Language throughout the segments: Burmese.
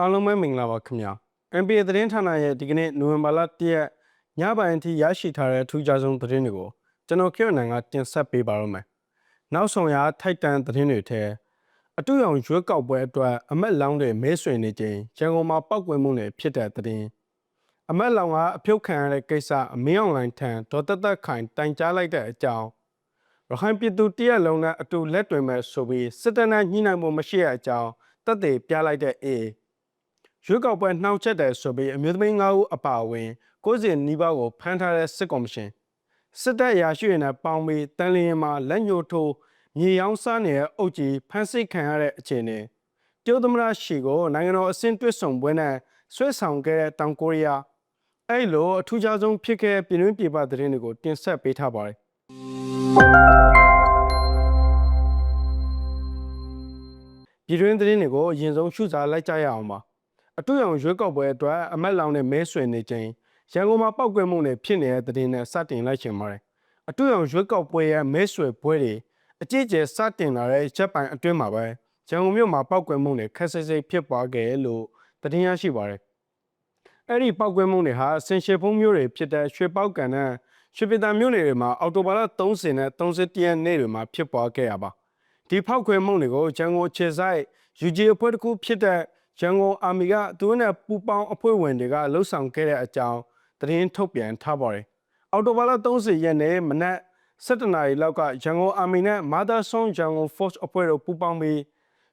အားလုံးပဲမင်္ဂလာပါခင်ဗျာ NBA သတင်းဌာနရဲ့ဒီကနေ့နိုဝင်ဘာလ1ရက်ညပိုင်းအထိရရှိထားတဲ့ထူးခြားဆုံးသတင်းတွေကိုကျွန်တော်ခင်နိုင်ကတင်ဆက်ပေးပါရမယ်နောက်ဆုံးရထိုက်တန်သတင်းတွေထဲအတူရောင်ရွက်ကောက်ပွဲအတွက်အမက်လောင်းတွေမဲဆွေနေခြင်းရန်ကုန်မှာပောက်ကွယ်မှုတွေဖြစ်တဲ့သတင်းအမက်လောင်ကအပြုတ်ခံရတဲ့ကိစ္စအမင်းအွန်လိုင်းထံဒေါ်တက်တက်ခိုင်တိုင်ကြားလိုက်တဲ့အကြောင်းရခိုင်ပြည်သူတရက်လုံးနဲ့အတူလက်တွင်မဲ့ဆိုပြီးစစ်တပ်နဲ့ညှိနှိုင်းမှုမရှိတဲ့အကြောင်းတက်သေးပြလိုက်တဲ့အေး ရွေးကောက်ပွဲနှောင့်ယှက်တယ်ဆိုပြီးအမျိုးသမီး၅ဦးအပါအဝင်ကိုးစင်နီးပါးကိုဖမ်းထားတဲ့စစ်ကော်မရှင်စစ်တပ်အရာရှိတွေနဲ့ပေါင်းပြီးတန်လျင်မှာလက်ညှိုးထိုးမြေရောင်းစားနေတဲ့အုပ်ကြီးဖမ်းဆီးခံရတဲ့အခြေအနေတရုတ်သမ္မတရှီကိုနိုင်ငံတော်အဆင့်တွစ်ဆောင်ပွဲနဲ့ဆွဲဆောင်ခဲ့တဲ့တောင်ကိုရီးယားအဲ့လိုအထူးခြားဆုံးဖြစ်ခဲ့တဲ့ပြည်တွင်းပြည်ပသတင်းတွေကိုတင်ဆက်ပေးထားပါတယ်ပြည်တွင်းသတင်းတွေကိုအရင်ဆုံးရှုစားလိုက်ကြရအောင်ပါ အတူရောင်ရွေးကောက်ပွဲအတွက်အမက်လောင်နဲ့မဲဆွေနေခြင်းရန်ကုန်မှာပောက်ကွဲမှုတွေဖြစ်နေတဲ့သတင်းနဲ့စတင်လိုက်ရှင်ပါတယ်အတူရောင်ရွေးကောက်ပွဲရဲ့မဲဆွေပွဲတွေအကြီးအကျယ်စတင်လာတဲ့ချက်ပိုင်အတွင်းမှာပဲရန်ကုန်မြို့မှာပောက်ကွဲမှုတွေခက်ဆိတ်ဆိတ်ဖြစ်ပွားခဲ့လို့သတင်းရရှိပါတယ်အဲ့ဒီပောက်ကွဲမှုတွေဟာဆင်ရှေဖုံးမျိုးတွေဖြစ်တဲ့ရွှေပောက်ကန်နဲ့ရွှေပြည်သာမြို့နယ်တွေမှာအော်တိုဘာလ30နဲ့31ရက်နေ့တွေမှာဖြစ်ပွားခဲ့ရပါဒီဖောက်ခွဲမှုတွေကိုရန်ကုန်ခြေဆိုင် UG အဖွဲ့တစ်ခုဖြစ်တဲ့ ရန်ကုန်အာမီကသူတို့နဲ့ပူပေါင်းအဖွဲ့ဝင်တွေကလှုပ်ဆောင်ခဲ့တဲ့အကြောင်းသတင်းထုတ်ပြန်ထားပါတယ်။အော်တိုဘာလ30ရက်နေ့မနက်7:00နာရီလောက်ကရန်ကုန်အာမီနဲ့ Mother Song ရန်ကုန် Force အဖွဲ့တို့ပူးပေါင်းပြီး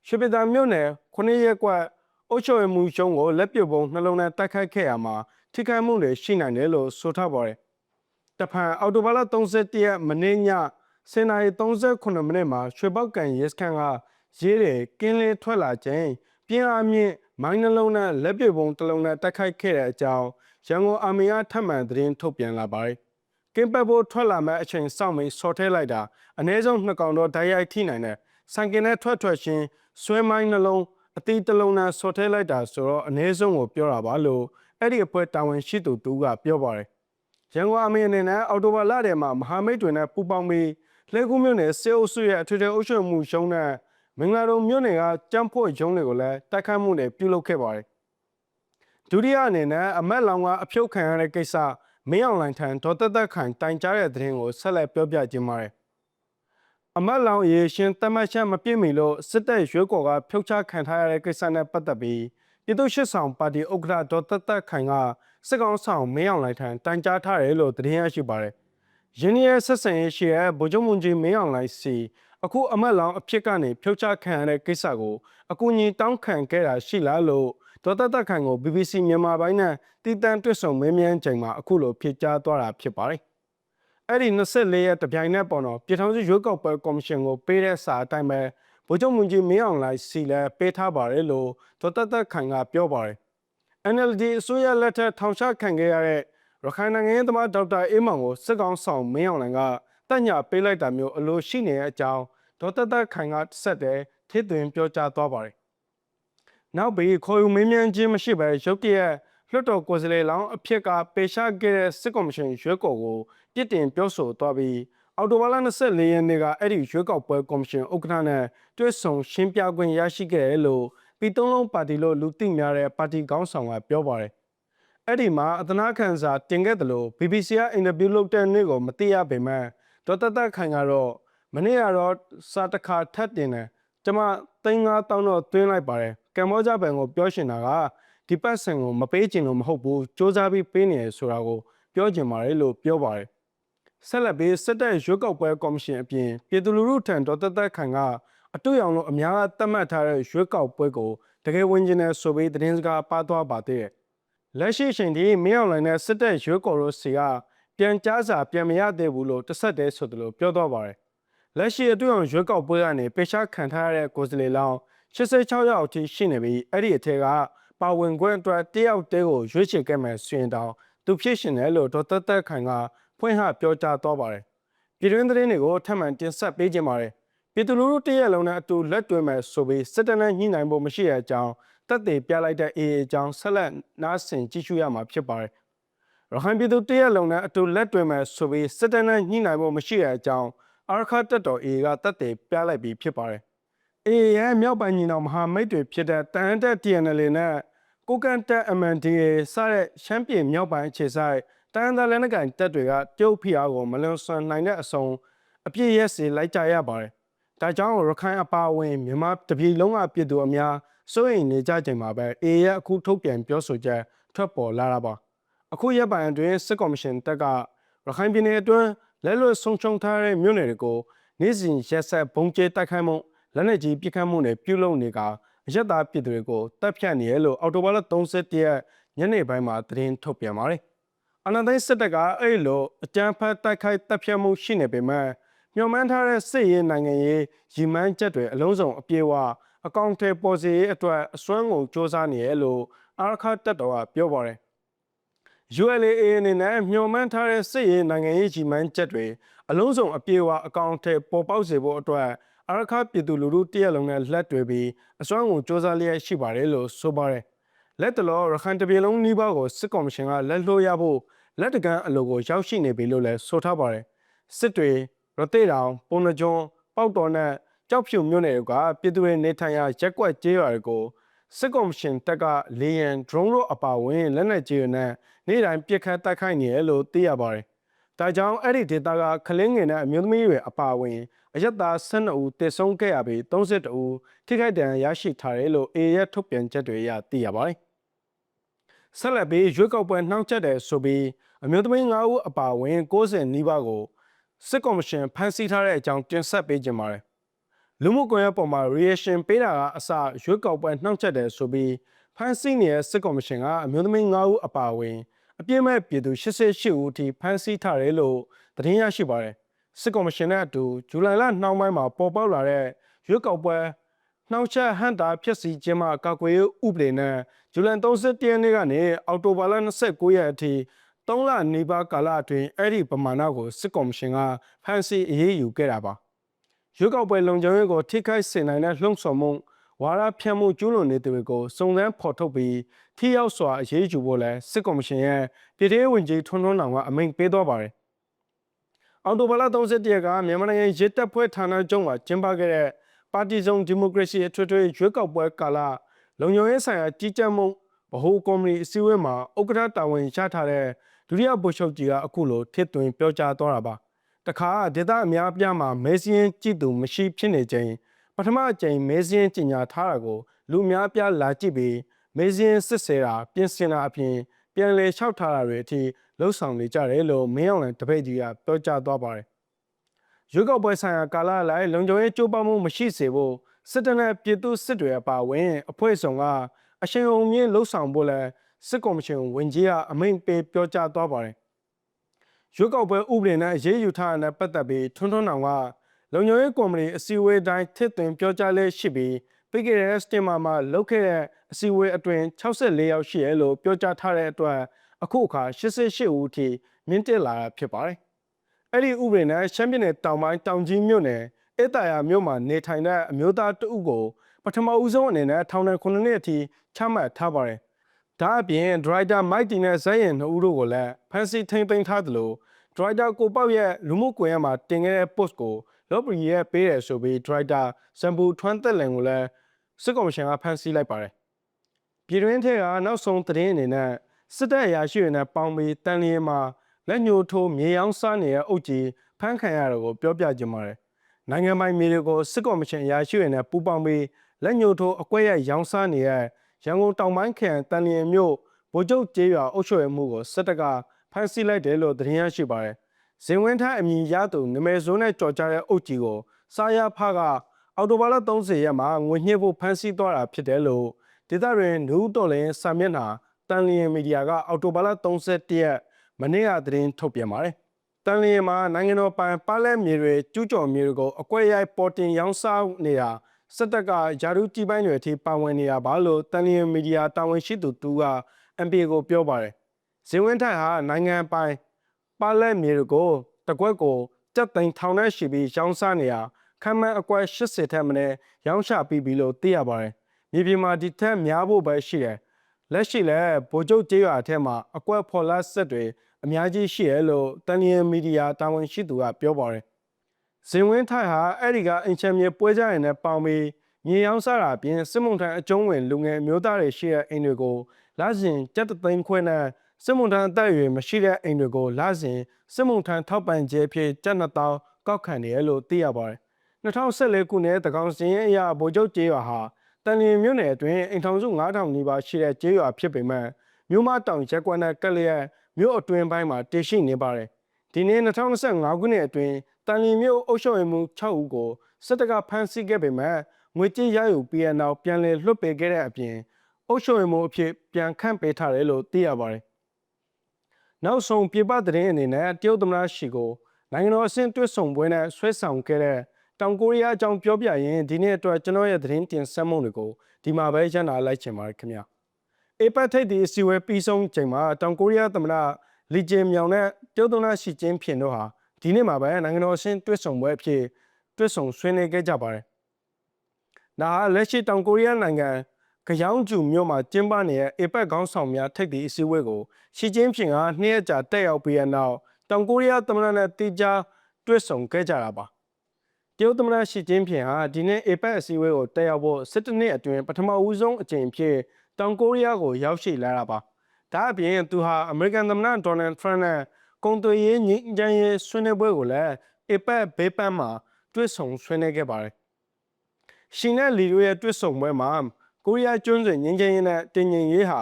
ရွှေပြည်သာမြို့နယ်9ရက်ကွက်အုပ်ချုပ်ရေးမှူးရှုံးကိုလက်ပစ်ပုံနှလုံးနဲ့တိုက်ခိုက်ခဲ့ရမှာထိခိုက်မှုတွေရှိနိုင်တယ်လို့ဆိုထားပါတယ်။တဖန်အော်တိုဘာလ31ရက်မနေ့ည10:38မိနစ်မှာရွှေပောက်ကန်ရဲစခန်းကရေးတွေကင်းလေးထွက်လာခြင်း ပြင်းအားမြင့်မိုင်းနှလုံးနဲ့လက်ပစ်ပုံတစ်လုံးနဲ့တိုက်ခိုက်ခဲ့တဲ့အကြောင်းရန်ကုန်အာမီယာထပ်မံသတင်းထုတ်ပြန်လာပါတယ်။ကင်းပတ်ဖို့ထွက်လာမဲ့အချိန်စောင့်ပြီးဆော်ထဲလိုက်တာအနည်းဆုံးနှစ်ကောင်တော့ဓာတ်ရိုက်ထိနိုင်တဲ့ဆိုင်ကင်နဲ့ထွက်ထွက်ချင်းဆွဲမိုင်းနှလုံးအတီးတစ်လုံးနဲ့ဆော်ထဲလိုက်တာဆိုတော့အနည်းဆုံးကိုပြောတာပါလို့အဲ့ဒီအဖွဲ့တာဝန်ရှိသူတူကပြောပါတယ်။ရန်ကုန်အာမီအနေနဲ့အော်တိုဘာလထဲမှာမဟာမိတ်တွေနဲ့ပူးပေါင်းပြီးလှဲကူးမြို့နယ်စေအုပ်စုရဲ့အထွေထွေအုပ်ချုပ်မှုရှုံးတဲ့ မင်္ဂလာတုံမြို့နယ်ကကြမ်းဖို့ရုံးတွေကိုလည်းတိုက်ခိုက်မှုတွေပြုလုပ်ခဲ့ပါတယ်။ဒုတိယအနေနဲ့အမက်လောင်ကအဖြုတ်ခံရတဲ့ကိစ္စမင်းအောင်လိုင်ထံဒေါ်သက်သက်ခိုင်တိုင်ကြားတဲ့သတင်းကိုဆက်လက်ပြောပြခြင်းပါတယ်။အမက်လောင်ရေရှင်တမတ်ချက်မပြည့်မီလို့စစ်တပ်ရွေးကော်ကဖြုတ်ချခံထားရတဲ့ကိစ္စနဲ့ပတ်သက်ပြီးပြည်သူ့ရှစ်ဆောင်ပါတီဥက္ကဋ္ဌဒေါ်သက်သက်ခိုင်ကစစ်ကောင်ဆောင်မင်းအောင်လိုင်ထံတိုင်ကြားထားတယ်လို့သတင်းရရှိပါတယ်။ရင်းရဲ့ဆက်ဆံရေးရှိတဲ့ဗိုလ်ချုပ်မွန်ကြီးမင်းအောင်လိုင်စီ အခုအမတ်လောင်အဖြစ်ကနေဖြုတ်ချခံရတဲ့ကိစ္စကိုအကူအညီတောင်းခံခဲ့တာရှိလားလို့ဒေါ်တတခိုင်ကို BBC မြန်မာပိုင်းနဲ့တည်တံ့တွေ့ဆုံမင်းမြန်းချိန်မှာအခုလိုဖြေကြားသွားတာဖြစ်ပါတယ်။အဲ့ဒီ24ရက်တပြိုင်နက်ပေါ်တော့ပြည်ထောင်စုရွေးကောက်ပွဲကော်မရှင်ကိုပေးတဲ့စာအတိုင်းပဲဗိုလ်ချုပ်မွန်ကြီးမင်းအောင်လှိုင်စီလဲပေးထားပါတယ်လို့ဒေါ်တတခိုင်ကပြောပါတယ်။ NLD အစိုးရလက်ထက်ထောင်ချခံခဲ့ရတဲ့ရခိုင်နိုင်ငံရေးသမားဒေါက်တာအေးမောင်ကိုစစ်ကောင်ဆောင်မင်းအောင်လှိုင်ကတက်ညာပေးလိုက်တာမျိုးအလိုရှိနေတဲ့အကြောင်း ဒေါ်သက်သက်ခိုင်ကဆက်တဲ့ထိသွင်းပြောကြားသွားပါတယ်။နောက်ပြီးခေါ်ယူမင်းမြန်းခြင်းမရှိဘဲရုတ်တရက်လွှတ်တော်ကိုယ်စားလှယ်လောင်းအဖြစ်ကပေရှားခဲ့တဲ့စစ်ကော်မရှင်ရွေးကော်ကိုပြစ်တင်ပြောဆိုသွားပြီးအော်တိုဘာလ24ရက်နေ့ကအဲ့ဒီရွေးကောက်ပွဲကော်မရှင်ဥက္ကဋ္ဌနဲ့တွေ့ဆုံရှင်းပြခွင့်ရရှိခဲ့တယ်လို့ပြည်သုံးလုံးပါတီလို့လူသိများတဲ့ပါတီခေါင်းဆောင်ကပြောပါတယ်။အဲ့ဒီမှာအသနာခံစာတင်ခဲ့တယ်လို့ BBC ကအင်တာဗျူးလုပ်တဲ့နေ့ကိုမသိရပေမဲ့ဒေါ်တတခိုင်ကတော့ မနေ့ကတော့စာတစ်ခါထပ်တင်တယ်ကျွန်မသိန်း9000တော့သွင်းလိုက်ပါတယ်ကမ်ဘောဂျာဘန်ကိုပြောရှင်တာကဒီပတ်စံကိုမပေးချင်လို့မဟုတ်ဘူးစ조사ပြီးပေးနေရဆိုတာကိုပြောချင်ပါတယ်လို့ပြောပါတယ်ဆက်လက်ပြီးစစ်တပ်ရွေးကောက်ပွဲကော်မရှင်အပြင်ပြည်သူလူထုထံတော်သက်သက်ခံကအတူရောင်လို့အများကသတ်မှတ်ထားတဲ့ရွေးကောက်ပွဲကိုတကယ်ဝင်ကျင်တဲ့ဆိုပြီးသတင်းစကားပါသွားပါသေးတယ်လက်ရှိအချိန်ထိမင်းအောင်လှိုင်နဲ့စစ်တပ်ရွေးကော်လို့စီကပြန်ကြားစာပြန်မရသေးဘူးလို့တဆက်တည်းဆိုတယ်လို့ပြောတော့ပါတယ် လက်ရှိအတွင်းရွေးကောက်ပွဲကနေပေရှားခံထားရတဲ့ကိုယ်စားလှယ်လောင်း86ယောက်အထိရှိနေပြီးအဲ့ဒီအထက်ကပါဝင်ခွင့်အတွက်တယောက်တည်းကိုရွေးချယ်ခဲ့မယ်ဆိုရင်တောင်သူဖြစ်ရှင်တယ်လို့ဒေါ်သက်သက်ခိုင်ကဖွင့်ဟပြောကြားသွားပါတယ်ပြည်တွင်းသတင်းတွေကိုထပ်မံတင်ဆက်ပေးခြင်းပါတယ်ပြည်သူလူထုတရက်လုံးနဲ့အတူလက်တွဲမယ်ဆိုပြီးစစ်တပ်နဲ့ညှိနှိုင်းဖို့မရှိတဲ့အကြောင်းတက်တည်ပြလိုက်တဲ့အေအေအကြောင်းဆက်လက်နားဆင်ကြည့်ရှုရမှာဖြစ်ပါတယ်ရခိုင်ပြည်သူတရက်လုံးနဲ့အတူလက်တွဲမယ်ဆိုပြီးစစ်တပ်နဲ့ညှိနှိုင်းဖို့မရှိတဲ့အကြောင်း အာခတ်တက်တော် AA ကတက်တယ်ပြလိုက်ပြီးဖြစ်ပါတယ်။ AA ရဲ့မြောက်ပိုင်းညီနောင်မဟာမိတ်တွေဖြစ်တဲ့တန်တက် TNL နဲ့ကိုကန်တက် MNDA စတဲ့ရှမ်းပြည်မြောက်ပိုင်းအခြေဆိုင်တန်တန်လက်နက်ကိုင်တပ်တွေကတရုတ်ဖိအားကိုမလွန်ဆန်နိုင်တဲ့အစုံအပြည့်ရက်စီလိုက်ကြရပါတယ်။ဒါကြောင့်ရခိုင်အပါအဝင်မြန်မာတပြည်လုံးကပြည်သူအများစိုးရိမ်နေကြချိန်မှာပဲ AA ရဲ့အခုထုတ်ပြန်ပြောဆိုချက်ထွက်ပေါ်လာတာပါ။အခုရက်ပိုင်းအတွင်းစစ်ကော်မရှင်တပ်ကရခိုင်ပြည်နယ်အတွင်း လက်လွတ်ဆုံးရှုံးထားတဲ့မြို့နယ်တွေကိုနေ့စဉ်ရက်ဆက်ဘုံကျဲတိုက်ခိုက်မှုလက်နက်ကြီးပစ်ခတ်မှုတွေပြုလုပ်နေကအရက်သားပြည်သူတွေကိုတပ်ဖြတ်နေရလို့အော်တိုဘာလ31ရက်ညနေပိုင်းမှာသတင်းထုတ်ပြန်ပါတယ်။အနန္တစစ်တပ်ကအဲ့လိုအကြမ်းဖက်တိုက်ခိုက်တပ်ဖြတ်မှုရှိနေပေမဲ့မျှော်မှန်းထားတဲ့စစ်ရေးနိုင်ငံရေးရည်မှန်းချက်တွေအလုံးစုံအပြည့်အဝအကောင့်ထဲပေါ်စေရေးအတွက်အစွမ်းကုန်စ조사နေရလို့အာရခတက်တော်ကပြောပါတယ်။ ULA အနေနဲ့မျှော်မှန်းထားတဲ့စစ်ရေးနိုင်ငံရေးကြီးမှန်းချက်တွေအလုံးစုံအပြေအဝအကောင့်ထဲပေါ်ပေါက်စေဖို့အတွက်အာရခပြည်သူလူထုတရက်လုံးနဲ့လက်တွေပြီးအစွမ်းကုန်စ조사လျက်ရှိပါတယ်လို့ဆိုပါတယ်။လက်တလောရခိုင်တပြည်လုံးနှီးပါးကိုစစ်ကော်မရှင်ကလက်လွှတ်ရဖို့လက်တကမ်းအလိုကိုရောက်ရှိနေပြီလို့လည်းဆိုထားပါတယ်။စစ်တွေရသေတောင်ပုံနှကျွန်းပေါက်တော်နဲ့ကြောက်ဖြူမြို့နယ်တွေကပြည်သူတွေနေထိုင်ရာရက်ကွက်ကျေးရွာတွေကို စစ်ကော်မရှင်တပ်ကလေယံ drone တို့အပါအဝင်လက်နက်ကြီးတွေနဲ့နေ့တိုင်းပစ်ခတ်တိုက်ခိုက်နေရလို့သိရပါတယ်။ဒါကြောင့်အဲ့ဒီဒေသကခလင်းငယ်နဲ့အမျိုးသမီးတွေအပါအဝင်အရက်သား12ဦးတေဆုံးခဲ့ရပြီး32ဦးထိခိုက်ဒဏ်ရာရရှိထားတယ်လို့ AA ရဲ့ထုတ်ပြန်ချက်တွေအရသိရပါတယ်။ဆက်လက်ပြီးရွေးကောက်ပွဲနှောင့်ယှက်တယ်ဆိုပြီးအမျိုးသမီး9ဦးအပါအဝင်60နီးပါးကိုစစ်ကော်မရှင်ဖမ်းဆီးထားတဲ့အကြောင်းတင်ဆက်ပေးကြပါမယ်။ လူမှုကွန်ရက်ပေါ်မှာ reaction ပေးတာကအစရွေးကောက်ပွဲနှောင့်ယှက်တယ်ဆိုပြီးဖမ်းဆီးနေတဲ့စစ်ကော်မရှင်ကအမျိုးသမီး9ဦးအပါအဝင်အပြည့်မဲ့ပြည်သူ88ဦးအထိဖမ်းဆီးထားတယ်လို့သတင်းရရှိပါတယ်။စစ်ကော်မရှင်နဲ့အတူဇူလိုင်လနှောင်းပိုင်းမှာပေါ်ပေါက်လာတဲ့ရွေးကောက်ပွဲနှောင့်ယှက်ဟန်တာဖြစ်စီခြင်းမှကာကွယ်ရေးဥပဒေနဲ့ဇူလိုင်31ရက်နေ့ကနေအောက်တိုဘာလ29ရက်အထိ3လနေပါကာလအတွင်းအဲ့ဒီပမာဏကိုစစ်ကော်မရှင်ကဖမ်းဆီးအရေးယူခဲ့တာပါ ရွေးကောက်ပွဲလုံခြုံရေးကိုထိခိုက်စေနိုင်တဲ့လှုံ့ဆော်မှုဝါရဖြန့်မှုကျူးလွန်နေသူတွေကိုစုံစမ်းဖော်ထုတ်ပြီးထိရောက်စွာအရေးယူဖို့လဲစစ်ကော်မရှင်ရဲ့ပြည်ထောင်ဝင်ကြီးထွန်းထွန်းနောင်ကအမိန့်ပေးသွားပါတယ်အော်တိုဘလာ31ရက်ကမြန်မာနိုင်ငံရစ်တပ်ဖွဲ့ဌာနချုပ်မှာကျင်းပခဲ့တဲ့ပါတီစုံဒီမိုကရေစီအထွေထွေရွေးကောက်ပွဲကာလလုံခြုံရေးဆိုင်ရာကြီးကြပ်မှုဗဟိုကော်မတီအစည်းအဝေးမှာဥက္ကဋ္ဌတာဝန်ရထားတဲ့ဒုတိယဗိုလ်ချုပ်ကြီးကအခုလိုထစ်သွင်းပြောကြားသွားတာပါ တခါဒေသအများအပြားမှာမဲစင်းကြည့်သူမရှိဖြစ်နေချိန်ပထမအကြိမ်မဲစင်းကြီးညာထားတာကိုလူအများအပြားလာကြည့်ပြီးမဲစင်းစစ်ဆေးတာပြင်ဆင်တာအပြင်ပြန်လည်လျှောက်ထားတာတွေအထိလှုပ်ဆောင်နေကြတယ်လို့မင်းအောင်လှိုင်တပည့်ကြီးကပြောကြားသွားပါတယ်ရွေးကောက်ပွဲဆိုင်ရာကာလလိုက်လုံခြုံရေးကြိုးပမ်းမှုမရှိစေဖို့စစ်တပ်နဲ့ပြည်သူစစ်တွေအပါအဝင်အဖွဲ့ဆောင်ကအရှင်ုံမြင့်လှုပ်ဆောင်ဖို့လဲစစ်ကော်မရှင်ဝင်ကြီးကအမိန့်ပေးပြောကြားသွားပါတယ် ရွေးကောက်ပွဲဥပဒေနဲ့ရေးယူထားတဲ့ပတ်သက်ပြီးထွန်းထွန်းနောင်ကလုံခြုံရေးကော်မတီအစည်းအဝေးတိုင်းထစ်သွင်းပြောကြားလဲရှိပြီးပြီးခဲ့တဲ့စတင်မာမှာလုပ်ခဲ့တဲ့အစည်းအဝေးအတွင်း64ယောက်ရှိရလို့ပြောကြားထားတဲ့အတွက်အခုအခါ88ဦးအထိမြင့်တက်လာတာဖြစ်ပါတယ်။အဲ့ဒီဥပဒေနဲ့ရှမ်းပြည်နယ်တောင်ပိုင်းတောင်ကြီးမြို့နယ်အေတာယာမြို့မှာနေထိုင်တဲ့အမျိုးသားတဦးကိုပထမဦးဆုံးအနေနဲ့ထောင်ဒဏ်9နှစ်အထိချမှတ်ထားပါတယ်။ဒါအပြင်ဒရိုက်တာမိုက်တီနဲ့ဇက်ရင်နှစ်ဦးတို့ကိုလည်းဖမ်းဆီးထိန်းသိမ်းထားသလို ဒရိုက်တာကိုပေါက်ရဲ့လူမှုကွန်ရက်မှာတင်ခဲ့တဲ့ post ကိုလော့ပရီရဲ့ပေးတယ်ဆိုပြီးဒရိုက်တာဇမ်ဘူထွန်းသက်လင်ကိုလည်းစစ်ကော်မရှင်ကဖမ်းဆီးလိုက်ပါတယ်။ပြည်တွင်းထက်ကနောက်ဆုံးသတင်းအနေနဲ့စစ်တပ်အရာရှိတွေနဲ့ပေါင်းပြီးတန်လျင်မှာလက်ညှိုးထိုးမြေရောင်းစားနေတဲ့အုပ်ကြီးဖမ်းခံရတာကိုပြောပြကြပါမယ်။နိုင်ငံပိုင်မြေတွေကိုစစ်ကော်မရှင်အရာရှိတွေနဲ့ပူးပေါင်းပြီးလက်ညှိုးထိုးအကွက်ရရောင်းစားနေတဲ့ရန်ကုန်တောင်ပိုင်းခရိုင်တန်လျင်မြို့ဗိုလ်ချုပ်ကျေးရွာအုပ်ချုပ်ရေးမှုကိုစစ်တပ်က ဖမ်းဆီးလိုက်တယ်လို့သတင်းရရှိပါတယ်။ဇင်ဝင်းထအမည်ရသူနမဲစိုးနဲ့ကြော်ကြတဲ့အုပ်ကြီးကိုစာရဖကအော်တိုဘာလ30ရက်မှာငွေညှစ်ဖို့ဖမ်းဆီးသွားတာဖြစ်တယ်လို့ဒေသတွင်နူးတော်လင်းစာမျက်နှာတန်လျင်မီဒီယာကအော်တိုဘာလ31ရက်မနေ့ကသတင်းထုတ်ပြန်ပါတယ်။တန်လျင်မှာနိုင်ငံတော်ပိုင်ပါလဲမြေတွေကျူးကျော်မြေတွေကိုအကွက်ရိုက်ပေါ်တင်ရောင်းစားနေတာစစ်တပ်ကယာရုကြီးပိုင်းတွေအထိပါဝင်နေတာပါလို့တန်လျင်မီဒီယာတာဝန်ရှိသူတူက MPA ကိုပြောပါတယ်။ ဇင်ဝင်းထိုက်ဟာနိုင်ငံပိုင်ပါလဲမြေတွေကိုတကွက်ကိုကြက်သိန်းထောင်နဲ့ရှိပြီးရောင်းစားနေတာခမ်းမန်းအကွက်80ထက်မနည်းရောင်းချပြီးပြီလို့သိရပါတယ်။မြေပြင်မှာဒီထက်များဖို့ပဲရှိတယ်။လက်ရှိလဲဗိုလ်ချုပ်ကျေးရွာအထက်မှာအကွက်ဖော်လာဆက်တွေအများကြီးရှိရလို့တန်လျင်မီဒီယာတာဝန်ရှိသူကပြောပါတယ်။ဇင်ဝင်းထိုက်ဟာအဲ့ဒီကအင်ချန်မြေပွဲကြရင်နဲ့ပေါင်ပြီးမြေရောင်းစားတာအပြင်စစ်မှုထမ်းအကျုံးဝင်လူငယ်မျိုးသားတွေရှိတဲ့အိမ်တွေကိုလာစဉ်ကြက်တသိန်းခွဲနဲ့ စစ်မှုထမ်းအသက်အရွယ်မရှိတဲ့အိမ်တွေကိုလာစဉ်စစ်မှုထမ်းထောက်ပံ့ခြင်းအဖြစ်ကြက်နှစ်တောင်းကောက်ခံနေရလို့သိရပါတယ်2014ခုနှစ်တကောင်စင်ရဲ့အရာဗိုလ်ချုပ်ကျေးရွာဟာတန်လျင်မြို့နယ်အတွင်းအိမ်ထောင်စု9000နီးပါးရှိတဲ့ကျေးရွာဖြစ်ပေမဲ့မြို့မတောင်ရက်ကွက်နဲ့ကက်လျက်မြို့အတွင်းပိုင်းမှာတည်ရှိနေပါတယ်ဒီနေ့2025ခုနှစ်အတွင်းတန်လျင်မြို့အုပ်ချုပ်ရေးမှူး6ဦးကိုစစ်တပ်ကဖမ်းဆီးခဲ့ပေမဲ့ငွေကြေးရယူပြီးတဲ့နောက်ပြန်လည်လွှတ်ပေးခဲ့တဲ့အပြင်အုပ်ချုပ်ရေးမှူးအဖြစ်ပြန်ခန့်ပေးထားတယ်လို့သိရပါတယ် နောက်ဆုံးပြပသတင်းအနေနဲ့တရုတ်သမ္မတရှီကိုနိုင်ငံတော်အဆင့်တွဲဆောင်ပွဲနဲ့ဆွဲဆောင်ခဲ့တဲ့တောင်ကိုရီးယားအကြောင်းပြောပြရင်ဒီနေ့အတွက်ကျွန်တော်ရဲ့သတင်းတင်ဆက်မှုတွေကိုဒီမှာပဲရန်နာလိုက်ချင်ပါတယ်ခင်ဗျာအေပတ်ထိတ်ဒီအစည်းအဝေးပြီးဆုံးချိန်မှာတောင်ကိုရီးယားသမ္မတလီဂျင်မြောင်နဲ့တရုတ်သမ္မတရှီကျင်းဖျင်တို့ဟာဒီနေ့မှာပဲနိုင်ငံတော်အဆင့်တွဲဆောင်ပွဲအဖြစ်တွဲဆောင်ဆွေးနွေးခဲ့ကြပါတယ်ဒါဟာလက်ရှိတောင်ကိုရီးယားနိုင်ငံ ကြောင်ကျူမြို့မှာကျင်းပနေတဲ့အေပတ်ခေါင်းဆောင်များထိပ်သီးအစည်းအဝေးကိုရှီကျင်းဖျင်ကနှစ်ရက်ကြာတက်ရောက်ပြီးတဲ့နောက်တောင်ကိုရီးယားသမ္မတနဲ့တိကျတွဲဆောင်ခဲ့ကြတာပါတရုတ်သမ္မတရှီကျင်းဖျင်ဟာဒီနေ့အေပတ်အစည်းအဝေးကိုတက်ရောက်ဖို့17နှစ်အတွင်းပထမဦးဆုံးအကြိမ်ဖြစ်တောင်ကိုရီးယားကိုရောက်ရှိလာတာပါဒါအပြင်သူဟာအမေရိကန်သမ္မတဒေါ်နယ်ထရန့်နဲ့ကုန်သွယ်ရေးငြိမ်းချမ်းရေးဆွေးနွေးပွဲကိုလည်းအေပတ်ဘေးပန်းမှာတွဲဆောင်ဆွေးနွေးခဲ့ပါတယ်ရှင်နဲ့လီတို့ရဲ့တွဲဆောင်ပွဲမှာ ကိုရီးယားကျွန်းဆွေငြိမ်းချမ်းရေးနဲ့တင်ငင်ရေးဟာ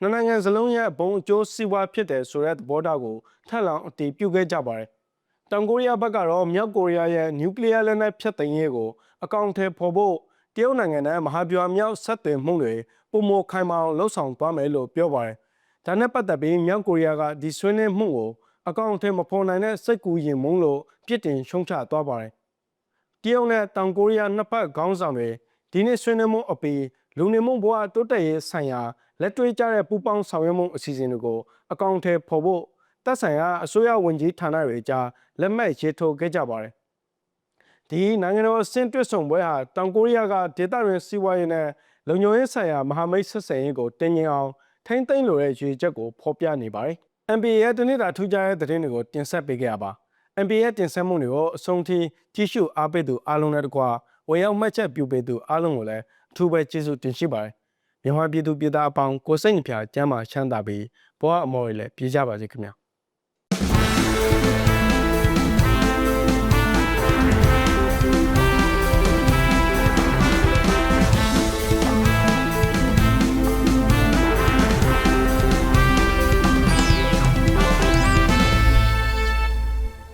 နှစ်နိုင်ငံစလုံးရဲ့ဘုံအကျိုးစီးပွားဖြစ်တယ်ဆိုတဲ့သဘောထားကိုထပ်လောင်းအတည်ပြုခဲ့ကြပါတယ်။တောင်ကိုရီးယားဘက်ကတော့မြောက်ကိုရီးယားရဲ့နျူကလ িয়ার လက်နက်ဖျက်သိမ်းရေးကိုအကောင့်ထဲပေါ်ဖို့တရုတ်နိုင်ငံနဲ့မဟာဗျူဟာမြောက်ဆက်သွယ်မှုတွေပုံမခိုင်မာအောင်လှုပ်ဆောင်သွားမယ်လို့ပြောပါတယ်။ဒါနဲ့ပတ်သက်ပြီးမြောက်ကိုရီးယားကဒီဆွေးနွေးမှုကိုအကောင့်ထဲမဖော်နိုင်တဲ့စိတ်ကူးရင်မုန်းလို့ပြစ်တင်ရှုံချသွားပါတယ်။တရုတ်နဲ့တောင်ကိုရီးယားနှစ်ဖက်ခေါင်းဆောင်တွေဒီနေ့ဆွေးနွေးမှုအပြီး လူနေမှုဘဝတိုးတက်ရေးဆိုင်ရာလက်တွေ့ကျတဲ့ပူးပေါင်းဆောင်ရွက်မှုအစီအစဉ်တွေကိုအကောင့်ထဲပေါ်ဖို့သက်ဆိုင်ရာအစိုးရဝန်ကြီးဌာနတွေကြားလက်မှတ်ရေးထိုးခဲ့ကြပါတယ်။ဒီနိုင်ငံတော်အဆင့်တွက်ဆောင်ပွဲဟာတောင်ကိုရီးယားကဒေသတွင်းစီးပွားရေးနဲ့လုံခြုံရေးဆိုင်ရာမဟာမိတ်ဆက်ဆံရေးကိုတင်ញင်အောင်ထိမ့်သိမ့်လိုတဲ့ရည်ချက်ကိုဖော်ပြနေပါတယ်။ NBA ရဲ့တနေ့တာထူးခြားတဲ့သတင်းတွေကိုတင်ဆက်ပေးခဲ့ရပါ NBA ရဲ့တင်ဆက်မှုတွေကိုအဆုံးထိကြည့်ရှုအားပေးသူအားလုံးနဲ့တကွာဝေရောက်မှတ်ချက်ပြုပေးသူအားလုံးကိုလည်းအ ထူးပဲကျေးဇူးတင်ရှိပါတယ်မြန်မာပြည်သူပြည်သားအပေါင်းကိုစိတ်နှပြကျမ်းမာချမ်းသာပြီးဘဝအမော်တွေလည်းပြည့်ကြပါစေခင်ဗျာ